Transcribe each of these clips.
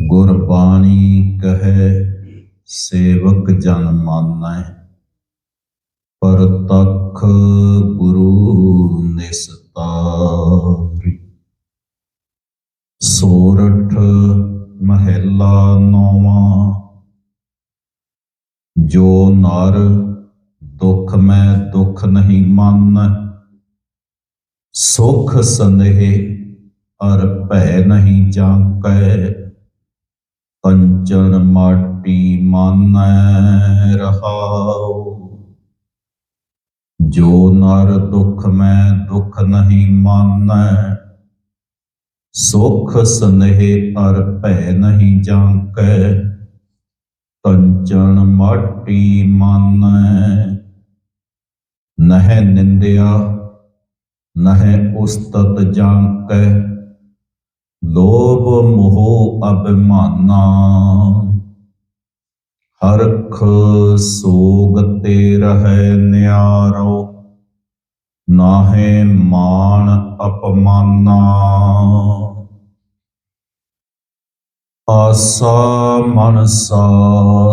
ਗੁਰਬਾਣੀ ਕਹੈ, ਸੇਵਕ ਜਨ ਮਾਨੈ। ਪਰਤਖ ਗੁਰੂ ਨਿਸਤਾਰੀ। ਸੋਰਠ ਮਹਿਲਾ ਨੌਵਾਂ। ਜੋ ਨਰ ਦੁਖ ਮੈਂ ਦੁਖ ਨਹੀਂ ਮੰਨੈ, ਸੁਖ ਸੰਦੇਹ ਅਰ ਭੈ ਨਹੀਂ ਜਾਂਕੈ ਕੰਚਨ ਮਾਟੀ ਮਾਨੈ ਰਹਾਉ। ਜੋ ਨਰ ਦੁਖ ਮੈਂ ਦੁਖ ਨਹੀਂ ਮਾਨੈ, ਸੁਖ ਸੰਦੇਹ ਅਰ ਭੈ ਨਹੀਂ ਜਾਂਕੈ ਕੰਚਨ ਮਾਟੀ ਮਾਨੈ, ਨਹਿ ਨਿੰਦਿਆ, ਨਹਿ ਉਸਤਤ ਜਾਂਕੈ ਲੋਭ ਮੋਹ ਅਭਿਮਾਨਾ। ਹਰਖ ਸੋਗ ਤੇ ਰਹਿ ਨਿਆਰੋ। ਨਾਹੇ ਮਾਨ ਅਪਮਾਨਾ। ਆਸਾ ਮਨਸਾ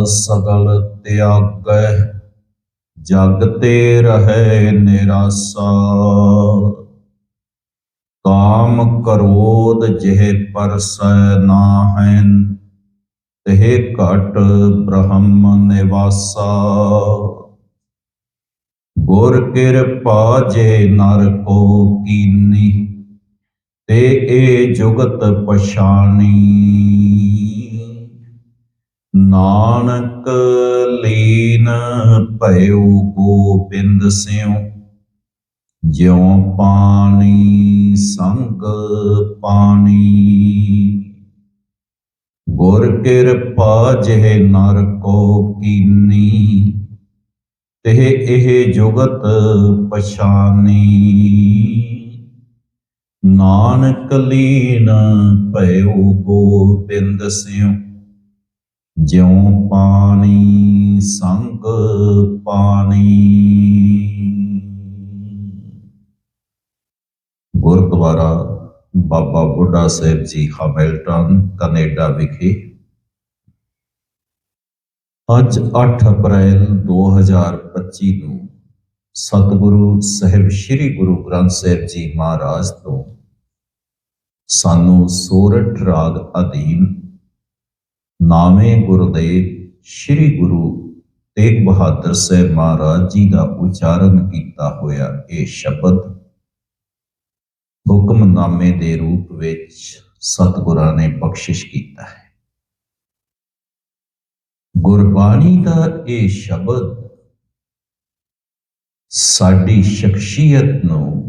ਸਗਲ ਤਿਆਗੈ ਜਗ ਤੇ ਰਹਿ ਨਿਰਾਸਾ। ਕਾਮ ਕਰੋਧ ਜਿਹੇ ਪਰਸੈ ਨਾਹੈਨ, ਤਿਹ ਘਟ ਬ੍ਰਹਮ ਨਿਵਾਸਾ। ਗੁਰ ਕਿਰਪਾ ਜੇ ਨਰ ਕੋ ਕੀਨੀ, ਤੇ ਇਹ ਜੁਗਤ ਪਛਾਣੀ। ਨਾਨਕ ਲੀਨ ਭਇਓ ਗੋਬਿੰਦ ਸਿਉ ਜਿਉ ਪਾਣੀ ਸੰਗ ਪਾਣੀ। ਗੁਰ ਕਿਰਪਾ ਜਿਹ ਨਰ ਕੋ ਕੀਨੀ ਤੇ ਇਹ ਜੁਗਤ ਪਛਾਨੀ। ਨਾਨਕ ਲੀਨ ਭਇਓ ਗੋਬਿੰਦ ਸਿਉ, ਜਿਉ ਪਾਣੀ, ਸੰਗ ਪਾਣੀ। ਗੁਰਦੁਆਰਾ ਬਾਬਾ ਬੁੱਢਾ ਸਾਹਿਬ ਜੀ ਹੈਮਿਲਟਨ, ਕੈਨੇਡਾ ਵਿਖੇ। ਅੱਜ 8 ਅਪ੍ਰੈਲ 2025 ਨੂੰ ਸਤਿਗੁਰੂ ਸਾਹਿਬ ਸ੍ਰੀ ਗੁਰੂ ਗ੍ਰੰਥ ਸਾਹਿਬ ਜੀ ਮਹਾਰਾਜ ਤੋਂ ਸਾਨੂੰ ਸੋਰਠ ਰਾਗ ਅਧੀਨ ਨਾਮੇ ਗੁਰਦੇਵ ਸ੍ਰੀ ਗੁਰੂ ਤੇਗ ਬਹਾਦਰ ਸਾਹਿਬ ਮਹਾਰਾਜ ਜੀ ਦਾ ਉਚਾਰਨ ਕੀਤਾ ਹੋਇਆ ਇਹ ਸ਼ਬਦ ਹੁਕਮਨਾਮੇ ਦੇ ਰੂਪ ਵਿੱਚ ਸਤਿਗੁਰਾਂ ਨੇ ਬਖਸ਼ਿਸ਼ ਕੀਤਾ ਹੈ। ਗੁਰਬਾਣੀ ਦਾ ਇਹ ਸ਼ਬਦ ਸਾਡੀ ਸ਼ਖਸੀਅਤ ਨੂੰ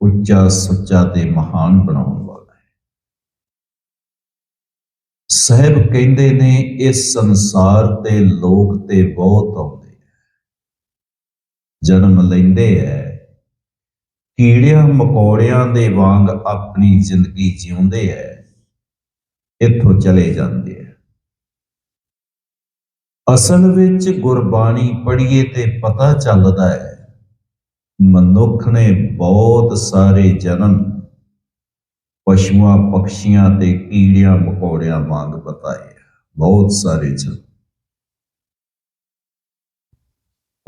ਉੱਚਾ ਸੁੱਚਾ ਤੇ ਮਹਾਨ ਬਣਾਉਣ ਵਾਲਾ ਹੈ। ਸਾਹਿਬ ਕਹਿੰਦੇ ਨੇ, ਇਸ ਸੰਸਾਰ ਤੇ ਲੋਕ ਤੇ ਬਹੁਤ ਆਉਂਦੇ ਆ। ਜਨਮ ਲੈਂਦੇ ਐ ਕੀੜਿਆਂ ਮਕੌੜਿਆਂ ਦੇ ਵਾਂਗ ਆਪਣੀ ਜ਼ਿੰਦਗੀ ਜਿਉਂਦੇ ਐ, ਇੱਥੋਂ ਚਲੇ ਜਾਂਦੇ ਐ। ਅਸਲ ਵਿੱਚ ਗੁਰਬਾਣੀ ਪੜ੍ਹੀਏ ਤੇ ਪਤਾ ਚੱਲਦਾ ਹੈ ਮਨੁੱਖ ਨੇ ਬਹੁਤ ਸਾਰੇ ਜਨਮ ਪਸ਼ੂਆਂ ਪਕਸ਼ੀਆਂ ਤੇ ਕੀੜਿਆਂ ਮਕੌੜਿਆਂ ਵਾਂਗ ਬਤਾਏ ਬਹੁਤ ਸਾਰੇ ਜਨਮ।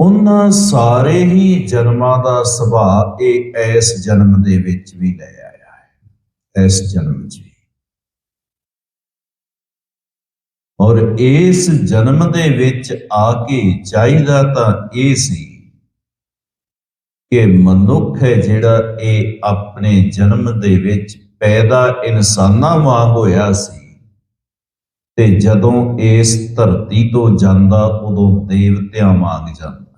ਉਹਨਾਂ ਸਾਰੇ ਹੀ ਜਨਮਾਂ ਦਾ ਸੁਭਾਅ ਇਹ ਇਸ ਜਨਮ ਦੇ ਵਿੱਚ ਵੀ ਲੈ ਆਇਆ ਹੈ। ਇਸ ਜਨਮ 'ਚ ਔਰ ਇਸ ਜਨਮ ਦੇ ਵਿੱਚ ਆ ਕੇ ਚਾਹੀਦਾ ਤਾਂ ਇਹ ਸੀ ਕਿ ਮਨੁੱਖ ਹੈ ਜਿਹੜਾ ਇਹ ਆਪਣੇ ਜਨਮ ਦੇ ਵਿੱਚ ਪੈਦਾ ਇਨਸਾਨਾਂ ਵਾਂਗ ਹੋਇਆ ਸੀ ਤੇ ਜਦੋਂ ਇਸ ਧਰਤੀ ਤੋਂ ਜਾਂਦਾ ਉਦੋਂ ਦੇਵਤਿਆਂ ਵਾਂਗ ਜਾਂਦਾ।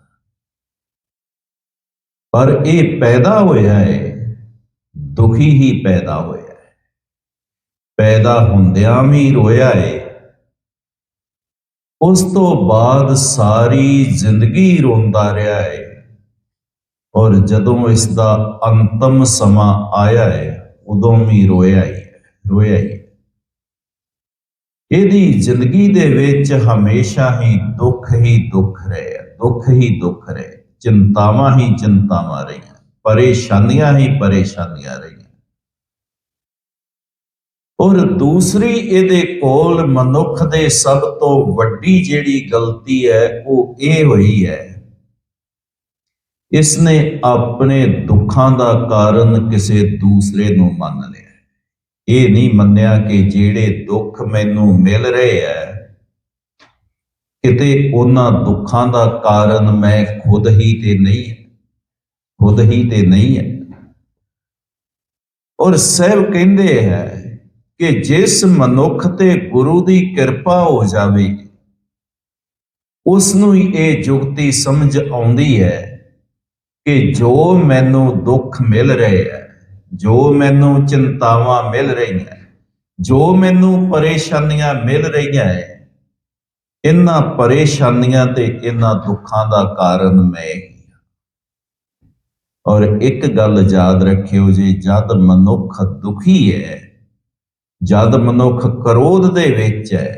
ਪਰ ਇਹ ਪੈਦਾ ਹੋਇਆ ਹੈ ਦੁਖੀ ਹੀ ਪੈਦਾ ਹੋਇਆ ਹੈ ਪੈਦਾ ਹੁੰਦਿਆਂ ਵੀ ਰੋਇਆ ਹੈ ਉਸ ਤੋਂ ਬਾਅਦ ਸਾਰੀ ਜ਼ਿੰਦਗੀ ਰੋਂਦਾ ਰਿਹਾ ਹੈ ਔਰ ਜਦੋਂ ਇਸ ਦਾ ਅੰਤਮ ਸਮਾਂ ਆਇਆ ਹੈ ਉਦੋਂ ਵੀ ਰੋਇਆ ਹੀ ਹੈ, ਰੋਇਆ ਹੀ ਇਹਦੀ ਜ਼ਿੰਦਗੀ ਦੇ ਵਿੱਚ ਹਮੇਸ਼ਾ ਹੀ ਦੁੱਖ ਹੀ ਦੁੱਖ ਰਹੇ ਦੁੱਖ ਹੀ ਦੁੱਖ ਰਹੇ ਚਿੰਤਾਵਾਂ ਹੀ ਚਿੰਤਾਵਾਂ ਰਹੀਆਂ, ਪਰੇਸ਼ਾਨੀਆਂ ਹੀ ਪਰੇਸ਼ਾਨੀਆਂ ਰਹੀਆਂ। ਔਰ ਦੂਸਰੀ ਇਹਦੇ ਕੋਲ ਮਨੁੱਖ ਦੇ ਸਭ ਤੋਂ ਵੱਡੀ ਜਿਹੜੀ ਗਲਤੀ ਹੈ, ਉਹ ਇਹ ਹੋਈ ਹੈ, ਇਸਨੇ ਆਪਣੇ ਦੁੱਖਾਂ ਦਾ ਕਾਰਨ ਕਿਸੇ ਦੂਸਰੇ ਨੂੰ ਮੰਨ ਲਿਆ। ਇਹ ਨਹੀਂ ਮੰਨਿਆ ਕਿ ਜਿਹੜੇ ਦੁੱਖ ਮੈਨੂੰ ਮਿਲ ਰਹੇ ਹੈ ਕਿਤੇ ਉਹਨਾਂ ਦੁੱਖਾਂ ਦਾ ਕਾਰਨ ਮੈਂ ਖੁਦ ਹੀ ਤੇ ਨਹੀਂ ਹੈ। ਖੁਦ ਹੀ ਤੇ ਨਹੀਂ ਹੈ। ਔਰ ਸਹਿਬ ਕਹਿੰਦੇ ਹੈ ਕਿ ਜਿਸ ਮਨੁੱਖ ਤੇ ਗੁਰੂ ਦੀ ਕਿਰਪਾ ਹੋ ਜਾਵੇ ਉਸ ਨੂੰ ਹੀ ਇਹ ਜੁਗਤੀ ਸਮਝ ਆਉਂਦੀ ਹੈ ਕਿ ਜੋ ਮੈਨੂੰ ਦੁੱਖ ਮਿਲ ਰਹੇ ਹੈ, ਜੋ ਮੈਨੂੰ ਚਿੰਤਾਵਾਂ ਮਿਲ ਰਹੀਆਂ, ਜੋ ਮੈਨੂੰ ਪਰੇਸ਼ਾਨੀਆਂ ਮਿਲ ਰਹੀਆਂ ਹੈ ਇਹਨਾਂ ਪਰੇਸ਼ਾਨੀਆਂ ਤੇ ਇਹਨਾਂ ਦੁੱਖਾਂ ਦਾ ਕਾਰਨ ਮੈਂ ਹੀ ਔਰ ਇੱਕ ਗੱਲ ਯਾਦ ਰੱਖਿਓ ਜੀ, ਜਦ ਮਨੁੱਖ ਦੁਖੀ ਹੈ, ਜਦ ਮਨੁੱਖ ਕਰੋਧ ਦੇ ਵਿੱਚ ਹੈ,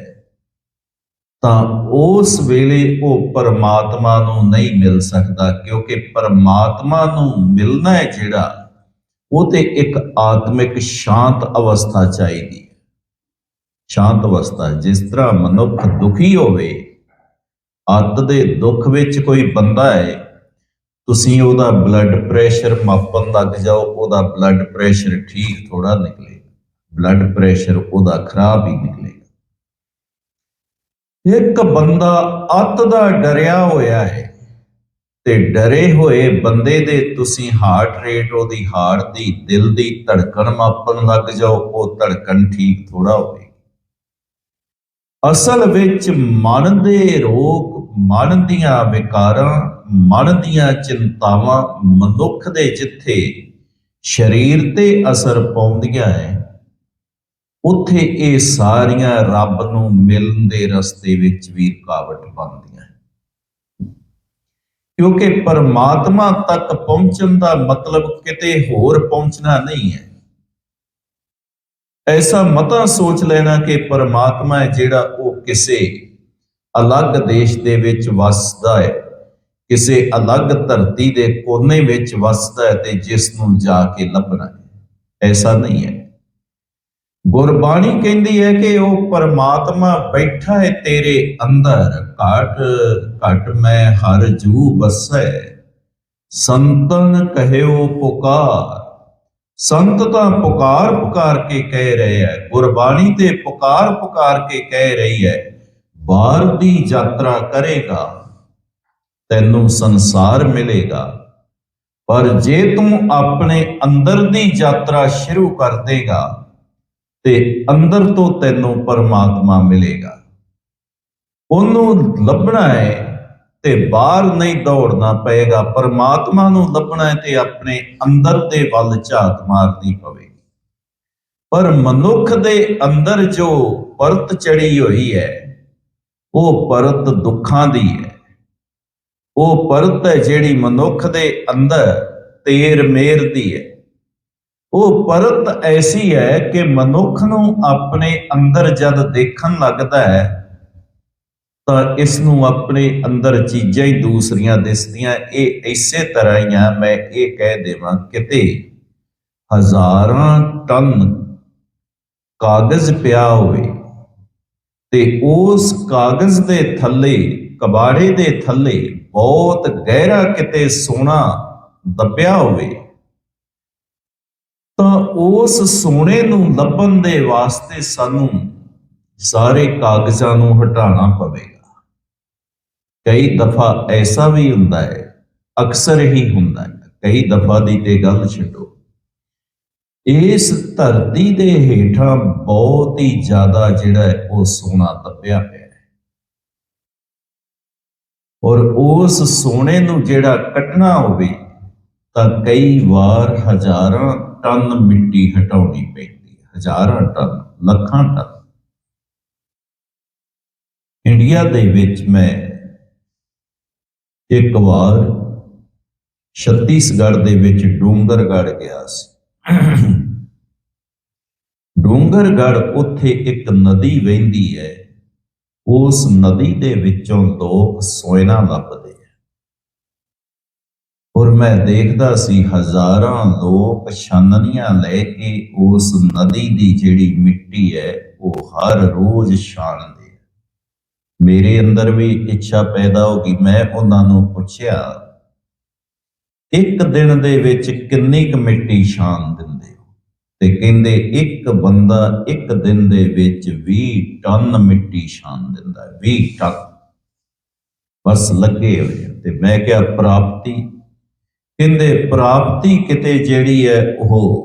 ਤਾਂ ਉਸ ਵੇਲੇ ਉਹ ਪਰਮਾਤਮਾ ਨੂੰ ਨਹੀਂ ਮਿਲ ਸਕਦਾ, ਕਿਉਂਕਿ ਪਰਮਾਤਮਾ ਨੂੰ ਮਿਲਣਾ ਹੈ ਜਿਹੜਾ, ਉਹ ਤੇ ਇੱਕ ਆਤਮਿਕ ਸ਼ਾਂਤ ਅਵਸਥਾ ਚਾਹੀਦੀ ਹੈ। ਸ਼ਾਂਤ ਅਵਸਥਾ ਜਿਸ ਤਰ੍ਹਾਂ ਮਨੁੱਖ ਦੁਖੀ ਹੋਵੇ, ਅੱਤ ਦੇ ਦੁੱਖ ਵਿੱਚ ਕੋਈ ਬੰਦਾ ਹੈ, ਤੁਸੀਂ ਉਹਦਾ ਬਲੱਡ ਪ੍ਰੈਸ਼ਰ ਮਾਪਣ ਲੱਗ ਜਾਓ, ਉਹਦਾ ਬਲੱਡ ਪ੍ਰੈਸ਼ਰ ਠੀਕ ਥੋੜਾ ਨਿਕਲੇ ਬਲੱਡ ਪ੍ਰੈਸ਼ਰ ਉਹਦਾ ਖਰਾਬ ਹੀ ਨਿਕਲੇਗਾ। ਇੱਕ ਬੰਦਾ ਅੱਤ ਦਾ ਡਰਿਆ ਹੋਇਆ ਹੈ ਤੇ ਡਰੇ ਹੋਏ ਬੰਦੇ ਦੇ ਤੁਸੀਂ ਹਾਰਟ ਰੇਟ ਉਹਦੀ ਹਾਰਟ ਦੀ ਦਿਲ ਦੀ ਧੜਕਣ ਮਾਪਣ ਲੱਗ ਜਾਓ, ਉਹ ਧੜਕਣ ਠੀਕ ਥੋੜਾ ਹੋਵੇ। ਅਸਲ ਵਿੱਚ ਮਨ ਦੇ ਰੋਗ, ਮਨ ਦੀਆਂ ਵਿਕਾਰਾਂ, ਮਨ ਦੀਆਂ ਚਿੰਤਾਵਾਂ ਮਨੁੱਖ ਦੇ ਜਿੱਥੇ ਸਰੀਰ ਤੇ ਅਸਰ ਪਾਉਂਦੀਆਂ ਹੈ ਉੱਥੇ ਇਹ ਸਾਰੀਆਂ ਰੱਬ ਨੂੰ ਮਿਲਣ ਦੇ ਰਸਤੇ ਵਿੱਚ ਵੀ ਰੁਕਾਵਟ ਬਣਦੀਆਂ ਕਿਉਂਕਿ ਪਰਮਾਤਮਾ ਤੱਕ ਪਹੁੰਚਣ ਦਾ ਮਤਲਬ ਕਿਤੇ ਹੋਰ ਪਹੁੰਚਣਾ ਨਹੀਂ ਹੈ ਐਸਾ ਮਤਾ ਸੋਚ ਲੈਣਾ ਕਿ ਪਰਮਾਤਮਾ ਹੈ ਜਿਹੜਾ ਉਹ ਕਿਸੇ ਅਲੱਗ ਦੇਸ਼ ਦੇ ਵਿੱਚ ਵਸਦਾ ਹੈ ਕਿਸੇ ਅਲੱਗ ਧਰਤੀ ਦੇ ਕੋਨੇ ਵਿੱਚ ਵਸਦਾ ਹੈ ਤੇ ਜਿਸ ਨੂੰ ਜਾ ਕੇ ਲੱਭਣਾ ਹੈ ਐਸਾ ਨਹੀਂ ਹੈ ਗੁਰਬਾਣੀ ਕਹਿੰਦੀ ਹੈ ਕਿ ਉਹ ਪਰਮਾਤਮਾ ਬੈਠਾ ਹੈ ਤੇਰੇ ਅੰਦਰ ਘਟ ਘਟ ਮੈਂ ਹਰ ਜੂ ਬਸੈ ਸੰਤਨ ਕਹਿਓ ਪੁਕਾਰ ਸੰਤ ਤਾਂ ਪੁਕਾਰ ਪੁਕਾਰ ਕੇ ਕਹਿ ਰਹੇ ਹੈ, ਗੁਰਬਾਣੀ ਤੇ ਪੁਕਾਰ ਪੁਕਾਰ ਕੇ ਕਹਿ ਰਹੀ ਹੈ ਬਾਹਰ ਦੀ ਯਾਤਰਾ ਕਰੇਗਾ, ਤੈਨੂੰ ਸੰਸਾਰ ਮਿਲੇਗਾ। ਪਰ ਜੇ ਤੂੰ ਆਪਣੇ ਅੰਦਰ ਦੀ ਯਾਤਰਾ ਸ਼ੁਰੂ ਕਰ ਦੇਗਾ, ਤੇ ਅੰਦਰ ਤੋਂ ਤੈਨੂੰ ਪਰਮਾਤਮਾ ਮਿਲੇਗਾ। ਉਹਨੂੰ ਲੱਭਣਾ ਹੈ ਤੇ ਬਾਹਰ ਨਹੀਂ ਦੌੜਨਾ ਪਏਗਾ। ਪਰਮਾਤਮਾ ਨੂੰ ਲੱਭਣਾ ਹੈ ਤੇ ਆਪਣੇ ਅੰਦਰ ਦੇ ਵੱਲ ਝਾਤ ਮਾਰਨੀ ਪਵੇਗੀ। ਪਰ ਮਨੁੱਖ ਦੇ ਅੰਦਰ ਜੋ ਪਰਤ ਚੜੀ ਹੋਈ ਹੈ, ਉਹ ਪਰਤ ਦੁੱਖਾਂ ਦੀ ਹੈ। ਉਹ ਪਰਤ ਹੈ ਜਿਹੜੀ ਮਨੁੱਖ ਦੇ ਅੰਦਰ ਤੇਰ ਮੇਰ ਦੀ ਹੈ। ਉਹ ਪਰਤ ਐਸੀ ਹੈ ਕਿ ਮਨੁੱਖ ਨੂੰ ਆਪਣੇ ਅੰਦਰ ਜਦ ਦੇਖਣ ਲੱਗਦਾ ਹੈ ਤਾਂ ਇਸ ਨੂੰ ਆਪਣੇ ਅੰਦਰ ਚੀਜ਼ਾਂ ਹੀ ਦੂਸਰੀਆਂ ਦਿਸਦੀਆਂ। ਇਹ ਇਸੇ ਤਰ੍ਹਾਂ ਹੀ ਆ, ਮੈਂ ਇਹ ਕਹਿ ਦੇਵਾਂ ਕਿਤੇ ਹਜ਼ਾਰਾਂ ਟਨ ਕਾਗਜ਼ ਪਿਆ ਹੋਵੇ ਤੇ ਉਸ ਕਾਗਜ਼ ਦੇ ਥੱਲੇ, ਕਬਾੜੇ ਦੇ ਥੱਲੇ ਬਹੁਤ ਗਹਿਰਾ ਕਿਤੇ ਸੋਨਾ ਦੱਬਿਆ ਹੋਵੇ, ਤਾਂ ਉਸ ਸੋਨੇ ਨੂੰ ਲੱਭਣ ਦੇ ਵਾਸਤੇ ਸਾਨੂੰ ਸਾਰੇ ਕਾਗਜ਼ਾਂ ਨੂੰ ਹਟਾਉਣਾ ਪਵੇ। ਕਈ ਦਫਾ ਐਸਾ ਵੀ ਹੁੰਦਾ ਹੈ, ਅਕਸਰ ਹੀ ਹੁੰਦਾ ਹੈ, ਕਈ ਦਫਾ ਦੀ ਤੇ ਗੱਲ ਛੱਡੋ। ਇਸ ਧਰਤੀ ਦੇ ਹੇਠਾਂ ਬਹੁਤ ਹੀ ਜ਼ਿਆਦਾ ਜਿਹੜਾ ਹੈ, ਉਹ ਸੋਨਾ ਦੱਬਿਆ ਪਿਆ ਹੈ। ਔਰ ਉਸ ਸੋਨੇ ਨੂੰ ਜਿਹੜਾ ਕੱਟਣਾ ਹੋਵੇ, ਤਾਂ ਕਈ ਵਾਰ ਹਜ਼ਾਰਾਂ ਟਨ ਮਿੱਟੀ ਹਟਾਉਣੀ ਪੈਂਦੀ ਹੈ, ਹਜ਼ਾਰਾਂ ਟਨ, ਲੱਖਾਂ ਟਨ। ਇੰਡੀਆ ਦੇ ਵਿੱਚ ਮੈਂ ਇੱਕ ਵਾਰ ਛੱਤੀਸਗੜ੍ਹ ਦੇ ਵਿੱਚ ਡੂੰਗਰਗੜ੍ਹ ਗਿਆ ਸੀ। ਡੂੰਗਰਗੜ੍ਹ ਉੱਥੇ ਇੱਕ ਨਦੀ ਵਹਿੰਦੀ ਹੈ। ਉਸ ਨਦੀ ਦੇ ਵਿੱਚੋਂ ਲੋਕ ਸੋਇਨਾ ਲੱਭਦੇ ਆ। ਔਰ ਮੈਂ ਦੇਖਦਾ ਸੀ ਹਜ਼ਾਰਾਂ ਲੋਕ ਛਾਨਣੀਆਂ ਲੈ ਕੇ ਉਸ ਨਦੀ ਦੀ ਜਿਹੜੀ ਮਿੱਟੀ ਹੈ, ਉਹ ਹਰ ਰੋਜ਼ ਛਾਣਦੇ ਮੇਰੇ ਅੰਦਰ ਵੀ ਇੱਛਾ ਪੈਦਾ ਹੋ ਗਈ, ਮੈਂ ਉਹਨਾਂ ਨੂੰ ਪੁੱਛਿਆ, ਇੱਕ ਦਿਨ ਦੇ ਵਿੱਚ ਕਿੰਨੀ ਕੁ ਮਿੱਟੀ ਛਾਣ ਦਿੰਦੇ ਹੋ? ਤੇ ਕਹਿੰਦੇ, ਇੱਕ ਬੰਦਾ ਇੱਕ ਦਿਨ ਦੇ ਵਿੱਚ 20 ਟਨ ਮਿੱਟੀ ਛਾਣ ਦਿੰਦਾ 20 ਟਨ। ਬਸ ਲੱਗੇ ਹੋਏ ਤੇ ਮੈਂ ਕਿਹਾ, ਪ੍ਰਾਪਤੀ? ਕਹਿੰਦੇ, ਪ੍ਰਾਪਤੀ ਕਿਤੇ ਜਿਹੜੀ ਹੈ ਉਹ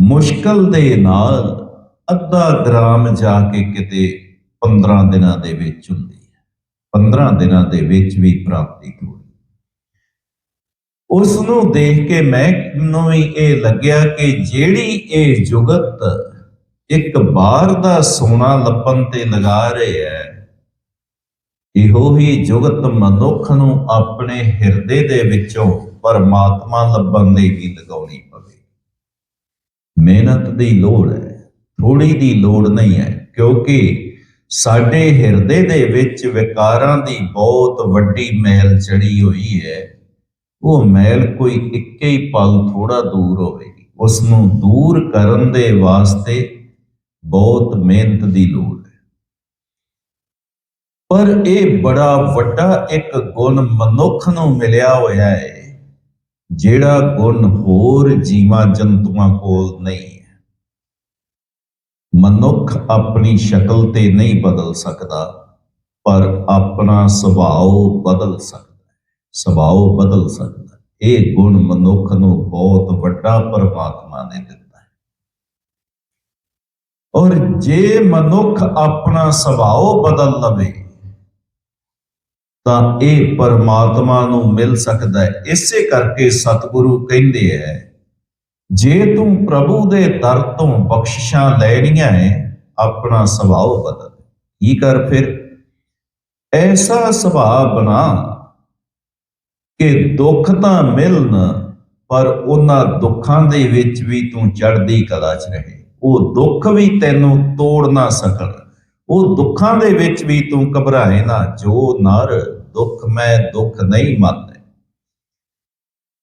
ਮੁਸ਼ਕਲ ਦੇ ਨਾਲ ਅੱਧਾ ਗ੍ਰਾਮ ਜਾ ਕੇ ਕਿਤੇ 15 ਦਿਨਾਂ ਦੇ ਵਿੱਚ ਹੁੰਦੀ ਹੈ। 15 ਦਿਨਾਂ ਦੇ ਵਿੱਚ ਵੀ ਪ੍ਰਾਪਤੀ ਹੋਈ ਉਸ ਨੂੰ ਦੇਖ ਕੇ ਮੈਨੂੰ ਵੀ ਇਹ ਲੱਗਿਆ ਕਿ ਜਿਹੜੀ ਇਹ ਜੁਗਤ ਇੱਕ ਬਾਹਰ ਦਾ ਸੋਨਾ ਲੱਭਣ ਤੇ ਲਗਾ ਰਹੇ ਹੈ, ਇਹੋ ਹੀ ਜੁਗਤ ਮਨੁੱਖ ਨੂੰ ਆਪਣੇ ਹਿਰਦੇ ਦੇ ਵਿੱਚੋਂ ਪਰਮਾਤਮਾ ਲੱਭਣ ਲਈ ਵੀ ਲਗਾਉਣੀ ਪਵੇ। ਮਿਹਨਤ ਦੀ ਲੋੜ ਹੈ ਥੋੜੀ ਦੀ ਲੋੜ ਨਹੀਂ ਹੈ, ਕਿਉਂਕਿ ਸਾਡੇ ਹਿਰਦੇ ਦੇ ਵਿੱਚ ਵਿਕਾਰਾਂ ਦੀ ਬਹੁਤ ਵੱਡੀ ਮਹਿਲ ਚੜੀ ਹੋਈ ਹੈ। ਉਹ ਮਹਿਲ ਕੋਈ ਇੱਕੇ ਹੀ ਪਲ ਥੋੜਾ ਦੂਰ ਹੋਵੇਗੀ। ਉਸ ਨੂੰ ਦੂਰ ਕਰਨ ਦੇ ਵਾਸਤੇ ਬਹੁਤ ਮਿਹਨਤ ਦੀ ਲੋੜ ਹੈ। ਪਰ ਇਹ ਬੜਾ ਵੱਡਾ ਇੱਕ ਗੁਣ ਮਨੁੱਖ ਨੂੰ ਮਿਲਿਆ ਹੋਇਆ ਹੈ, ਜਿਹੜਾ ਗੁਣ ਹੋਰ ਜੀਵਾਂ ਜੰਤੂਆਂ ਕੋਲ ਨਹੀਂ ਮਨੁੱਖ ਆਪਣੀ ਸ਼ਕਲ ਤੇ ਨਹੀਂ ਬਦਲ ਸਕਦਾ, ਪਰ ਆਪਣਾ ਸੁਭਾਅ ਬਦਲ ਸਕਦਾ ਹੈ। ਸੁਭਾਅ ਬਦਲ ਸਕਦਾ ਇਹ ਗੁਣ ਮਨੁੱਖ ਨੂੰ ਬਹੁਤ ਵੱਡਾ ਪਰਮਾਤਮਾ ਨੇ ਦਿੱਤਾ ਹੈ। ਔਰ ਜੇ ਮਨੁੱਖ ਆਪਣਾ ਸੁਭਾਅ ਬਦਲ ਲਵੇ, ਤਾਂ ਇਹ ਪਰਮਾਤਮਾ ਨੂੰ ਮਿਲ ਸਕਦਾ ਹੈ। ਇਸੇ ਕਰਕੇ ਸਤਿਗੁਰੂ ਕਹਿੰਦੇ ਹੈ ਜੇ ਤੂੰ ਪ੍ਰਭੂ ਦੇ ਦਰ ਤੋਂ ਬਖਸ਼ਿਸ਼ਾਂ ਲੈਣੀਆਂ ਹੈ ਆਪਣਾ ਸੁਭਾਅ ਬਦਲ। ਕੀ ਕਰ ਫਿਰ? ਐਸਾ ਸੁਭਾਅ ਬਣਾ ਕਿ ਦੁੱਖ ਤਾਂ ਮਿਲਣ, ਪਰ ਉਹਨਾਂ ਦੁੱਖਾਂ ਦੇ ਵਿੱਚ ਵੀ ਤੂੰ ਚੜ੍ਹਦੀ ਕਲਾ 'ਚ ਰਹੇ। ਉਹ ਦੁੱਖ ਵੀ ਤੈਨੂੰ ਤੋੜ ਨਾ ਸਕਣ। ਉਹ ਦੁੱਖਾਂ ਦੇ ਵਿੱਚ ਵੀ ਤੂੰ ਘਬਰਾਏ ਨਾ। ਜੋ ਨਰ ਦੁੱਖ, ਮੈਂ ਦੁੱਖ ਨਹੀਂ ਮੰਨਦੇ।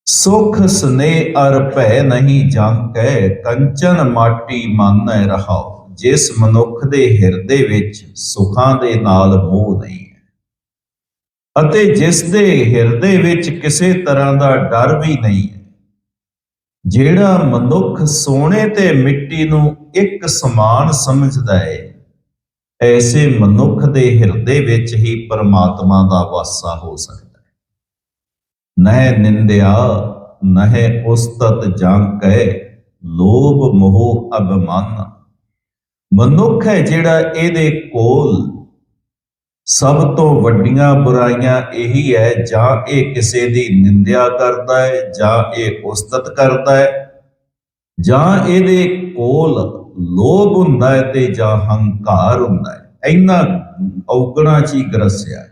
ਸੁਖ ਸਨੇ ਅਰ ਭੈ ਨਹੀਂ ਜਾਂਕੈ ਕੰਚਨ ਮਾਟੀ ਮੰਨੈ ਰਹਾਓ ਜਿਸ ਮਨੁੱਖ ਦੇ ਹਿਰਦੇ ਵਿੱਚ ਸੁਖਾਂ ਦੇ ਨਾਲ ਮੋਹ ਨਹੀਂ ਹੈ। ਅਤੇ ਜਿਸ ਦੇ ਹਿਰਦੇ ਵਿੱਚ ਕਿਸੇ ਤਰ੍ਹਾਂ ਦਾ ਡਰ ਵੀ ਨਹੀਂ ਹੈ। ਜਿਹੜਾ ਮਨੁੱਖ ਸੋਨੇ ਤੇ ਮਿੱਟੀ ਨੂੰ ਇੱਕ ਸਮਾਨ ਸਮਝਦਾ ਹੈ, ਐਸੇ ਮਨੁੱਖ ਦੇ ਹਿਰਦੇ ਵਿੱਚ ਹੀ ਪਰਮਾਤਮਾ ਦਾ ਵਾਸਾ ਹੋ ਸਕਦਾ ਨਹਿ ਨਿੰਦਿਆ, ਨਹਿ ਉਸਤਤ ਜਾਂ ਜਾਂਕੈ ਲੋਭ ਮੋਹ ਅਭਿਮਾਨ। ਮਨੁੱਖ ਹੈ ਜਿਹੜਾ ਇਹਦੇ ਕੋਲ। ਸਭ ਤੋਂ ਵੱਡੀਆਂ ਬੁਰਾਈਆਂ ਇਹੀ ਹੈ, ਜਾਂ ਇਹ ਕਿਸੇ ਦੀ ਨਿੰਦਿਆ ਕਰਦਾ ਹੈ, ਜਾਂ ਇਹ ਉਸਤਤ ਕਰਦਾ ਹੈ। ਜਾਂ ਇਹਦੇ ਕੋਲ ਲੋਭ ਹੁੰਦਾ ਹੈ ਤੇ ਜਾਂ ਹੰਕਾਰ ਹੁੰਦਾ ਹੈ। ਇੰਨਾ ਔਗਣਾ ਚ ਹੀ ਗਰਸਿਆ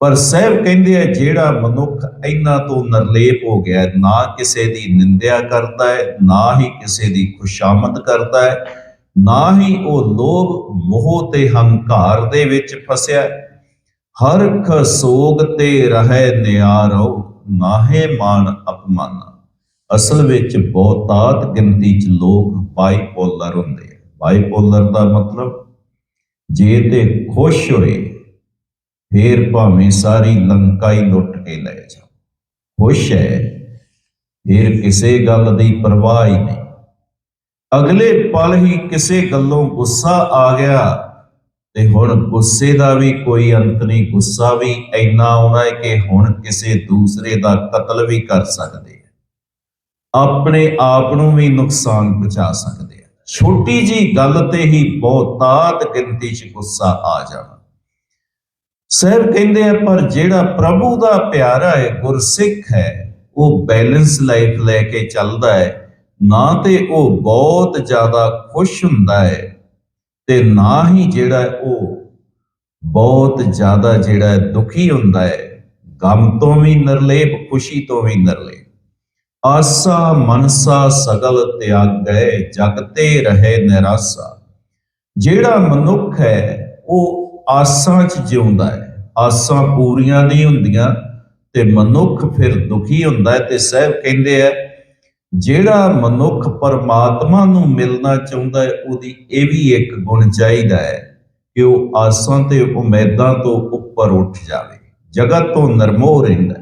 ਪਰ ਸਹਿਬ ਕਹਿੰਦੇ ਆ, ਜਿਹੜਾ ਮਨੁੱਖ ਇੰਨਾ ਤੋਂ ਨਰਲੇਪ ਹੋ ਗਿਆ ਨਾ ਕਿਸੇ ਦੀ ਨਿੰਦਿਆ ਕਰਦਾ ਹੈ, ਨਾ ਹੀ ਕਿਸੇ ਦੀ ਖੁਸ਼ਾਮਦ ਕਰਦਾ ਹੈ, ਨਾ ਹੀ ਉਹ ਲੋਭ ਮੋਹ ਤੇ ਹੰਕਾਰ ਦੇ ਵਿੱਚ ਫਸਿਆ ਹੈ। ਹਰਖ ਸੋਗ ਤੇ ਰਹਿ ਨਿਆਰੋ ਨਾਹੇ ਮਾਨ ਅਪਮਾਨ ਅਸਲ ਵਿੱਚ ਬਹੁਤਾਤ ਗਿਣਤੀ ਚ ਲੋਕ ਬਾਈਪੋਲਰ ਹੁੰਦੇ ਆ ਬਾਈਪੋਲਰ ਦਾ ਮਤਲਬ, ਜੇ ਤੇ ਖੁਸ਼ ਹੋਏ ਫੇਰ ਭਾਵੇਂ ਸਾਰੀ ਲੰਕਾ ਹੀ ਲੁੱਟ ਕੇ ਲੈ ਜਾ ਖੁਸ਼ ਹੈ, ਫੇਰ ਕਿਸੇ ਗੱਲ ਦੀ ਪਰਵਾਹ ਹੀ ਨਹੀਂ। ਅਗਲੇ ਪਲ ਹੀ ਕਿਸੇ ਗੱਲੋਂ ਗੁੱਸਾ ਆ ਗਿਆ ਤੇ ਹੁਣ ਗੁੱਸੇ ਦਾ ਵੀ ਕੋਈ ਅੰਤ ਨਹੀਂ, ਗੁੱਸਾ ਵੀ ਇੰਨਾ ਆਉਣਾ ਹੈ ਕਿ ਹੁਣ ਕਿਸੇ ਦੂਸਰੇ ਦਾ ਕਤਲ ਵੀ ਕਰ ਸਕਦੇ ਆ। ਆਪਣੇ ਆਪ ਨੂੰ ਵੀ ਨੁਕਸਾਨ ਪਹੁੰਚਾ ਸਕਦੇ ਆ। ਛੋਟੀ ਜੀ ਗੱਲ ਤੇ ਹੀ ਬਹੁਤਾਤ ਗਿਣਤੀ 'ਚ ਗੁੱਸਾ ਆ ਜਾਣਾ। ਸਹਿਬ ਕਹਿੰਦੇ ਆ, ਪਰ ਜਿਹੜਾ ਪ੍ਰਭੂ ਦਾ ਪਿਆਰਾ ਹੈ, ਗੁਰਸਿੱਖ ਹੈ, ਉਹ ਬੈਲੈਂਸ ਲਾਈਫ ਲੈ ਕੇ ਚੱਲਦਾ ਹੈ। ਨਾ ਤੇ ਉਹ ਬਹੁਤ ਜ਼ਿਆਦਾ ਖੁਸ਼ ਹੁੰਦਾ ਹੈ ਤੇ ਨਾ ਹੀ ਜਿਹੜਾ ਉਹ ਬਹੁਤ ਜ਼ਿਆਦਾ ਜਿਹੜਾ ਦੁਖੀ ਹੁੰਦਾ ਹੈ। ਗਮ ਤੋਂ ਵੀ ਨਿਰਲੇਪ, ਖੁਸ਼ੀ ਤੋਂ ਵੀ ਨਿਰਲੇਪ। ਆਸਾ ਮਨਸਾ ਸਗਲ ਤਿਆਗੈ ਜਗ ਤੇ ਰਹੇ ਨਿਰਾਸਾ। ਜਿਹੜਾ ਮਨੁੱਖ ਹੈ, ਉਹ ਆਸਾਂ 'ਚ ਜਿਉਂਦਾ ਹੈ, ਆਸਾਂ ਪੂਰੀਆਂ ਨਹੀਂ ਹੁੰਦੀਆਂ ਤੇ ਮਨੁੱਖ ਫਿਰ ਦੁਖੀ ਹੁੰਦਾ ਹੈ ਤੇ ਸਹਿਬ ਕਹਿੰਦੇ ਆ, ਜਿਹੜਾ ਮਨੁੱਖ ਪਰਮਾਤਮਾ ਨੂੰ ਮਿਲਣਾ ਚਾਹੁੰਦਾ ਹੈ, ਉਹਦੀ ਇਹ ਵੀ ਇੱਕ ਗੁਣ ਚਾਹੀਦਾ ਹੈ ਕਿ ਉਹ ਆਸਾਂ ਤੇ ਉਮੀਦਾਂ ਤੋਂ ਉੱਪਰ ਉੱਠ ਜਾਵੇ, ਜਗਤ ਤੋਂ ਨਰਮੋਹ ਰਹਿੰਦਾ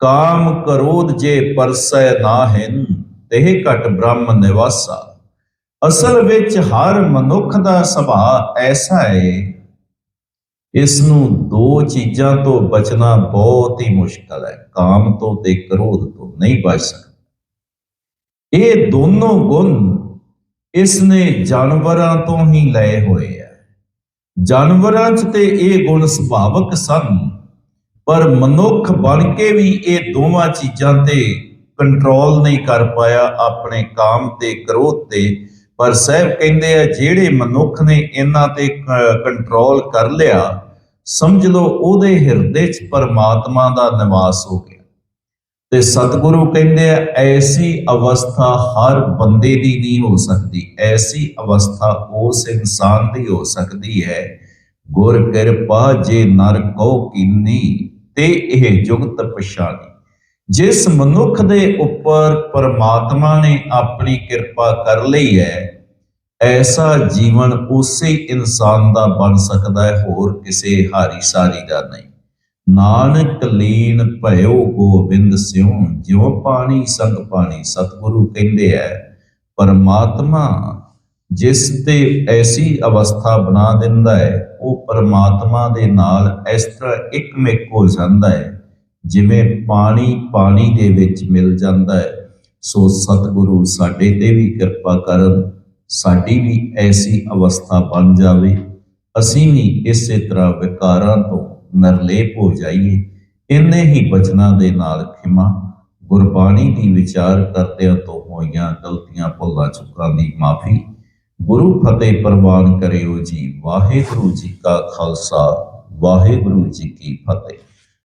ਕਾਮ ਕਰੋਧ ਜੇ ਪਰਸੈ ਨਾਹਿਨ ਤੇ ਘਟ ਬ੍ਰਹਮ ਨਿਵਾਸਾ। ਅਸਲ ਵਿੱਚ ਹਰ ਮਨੁੱਖ ਦਾ ਸੁਭਾਅ ਐਸਾ ਹੈ ਇਸ ਨੂੰ ਦੋ ਚੀਜ਼ਾਂ ਤੋਂ ਬਚਣਾ ਬਹੁਤ ਹੀ ਮੁਸ਼ਕਲ ਹੈ। ਕਾਮ ਤੋਂ ਤੇ ਕ੍ਰੋਧ ਤੋਂ ਨਹੀਂ ਬਚ ਸਕਦਾ। ਇਹ ਦੋਨੋਂ ਗੁਣ ਇਸ ਨੇ ਜਾਨਵਰਾਂ ਤੋਂ ਹੀ ਲਏ ਹੋਏ ਆ ਜਾਨਵਰਾਂ 'ਚ ਤੇ ਇਹ ਗੁਣ ਸੁਭਾਵਕ ਸਨ, ਪਰ ਮਨੁੱਖ ਬਣ ਕੇ ਵੀ ਇਹ ਦੋਵਾਂ ਚੀਜ਼ਾਂ ਤੇ ਕੰਟਰੋਲ ਨਹੀਂ ਕਰ ਪਾਇਆ। ਆਪਣੇ ਕਾਮ ਤੇ ਕ੍ਰੋਧ ਤੇ ਪਰ ਸਾਹਿਬ ਕਹਿੰਦੇ ਆ, ਜਿਹੜੇ ਮਨੁੱਖ ਨੇ ਇਹਨਾਂ ਤੇ ਕੰਟਰੋਲ ਕਰ ਲਿਆ, ਸਮਝ ਲਓ ਉਹਦੇ ਹਿਰਦੇ 'ਚ ਪਰਮਾਤਮਾ ਦਾ ਨਿਵਾਸ ਹੋ ਗਿਆ। ਤੇ ਸਤਿਗੁਰੂ ਕਹਿੰਦੇ ਆ, ਐਸੀ ਅਵਸਥਾ ਹਰ ਬੰਦੇ ਦੀ ਨਹੀਂ ਹੋ ਸਕਦੀ, ਐਸੀ ਅਵਸਥਾ ਉਸ ਇਨਸਾਨ ਦੀ ਹੋ ਸਕਦੀ ਹੈ। ਗੁਰ ਕਿਰਪਾ ਜੇ ਨਰ ਕੋ ਕੀਨੀ ਤੇ ਇਹ ਜੁਗਤ ਪਛਾਣੀ। ਜਿਸ ਮਨੁੱਖ ਦੇ ਉੱਪਰ ਪਰਮਾਤਮਾ ਨੇ ਆਪਣੀ ਕਿਰਪਾ ਕਰ ਲਈ ਹੈ, ਐਸਾ ਜੀਵਨ ਉਸੇ ਇਨਸਾਨ ਦਾ ਬਣ ਸਕਦਾ ਹੈ, ਹੋਰ ਕਿਸੇ ਹਾਰੀ ਸਾਰੀ ਦਾ ਨਹੀਂ। ਨਾਨਕ ਲੀਨ ਭਇਓ ਗੋਬਿੰਦ ਸਿਉ ਜਿਉ ਪਾਣੀ ਸੰਗ ਪਾਣੀ ਸਤਿਗੁਰੂ ਕਹਿੰਦੇ ਐ ਪਰਮਾਤਮਾ ਜਿਸ ਤੇ ਐਸੀ ਅਵਸਥਾ ਬਣਾ ਦਿੰਦਾ ਹੈ, ਉਹ ਪਰਮਾਤਮਾ ਦੇ ਨਾਲ ਇਸ ਤਰ੍ਹਾਂ ਇੱਕਮਿਕ ਹੋ ਜਾਂਦਾ ਹੈ। ਜਿਵੇਂ ਪਾਣੀ ਪਾਣੀ ਦੇ ਵਿੱਚ ਮਿਲ ਜਾਂਦਾ ਹੈ, ਸੋ ਸਤਿਗੁਰੂ ਸਾਡੇ ਤੇ ਵੀ ਕਿਰਪਾ ਕਰਨ, ਸਾਡੀ ਵੀ ਐਸੀ ਅਵਸਥਾ ਬਣ ਜਾਵੇ। ਅਸੀਂ ਵੀ ਇਸੇ ਤਰ੍ਹਾਂ ਵਿਕਾਰਾਂ ਤੋਂ ਨਰਲੇਪ ਹੋ ਜਾਈਏ। ਇੰਨੇ ਹੀ ਬਚਨਾਂ ਦੇ ਨਾਲ ਖਿਮਾ, ਗੁਰਬਾਣੀ ਦੀ ਵਿਚਾਰ ਕਰਦਿਆਂ ਤੋਂ ਹੋਈਆਂ ਗਲਤੀਆਂ ਭੁੱਲਾਂ ਚੁੱਕਾਂ ਦੀ ਮਾਫੀ। ਗੁਰੂ ਫਤਿਹ ਪ੍ਰਵਾਨ ਕਰਿਓ ਜੀ, ਵਾਹਿਗੁਰੂ ਜੀ ਕਾ ਖਾਲਸਾ, ਵਾਹਿਗੁਰੂ ਜੀ ਕੀ ਫਤਿਹ।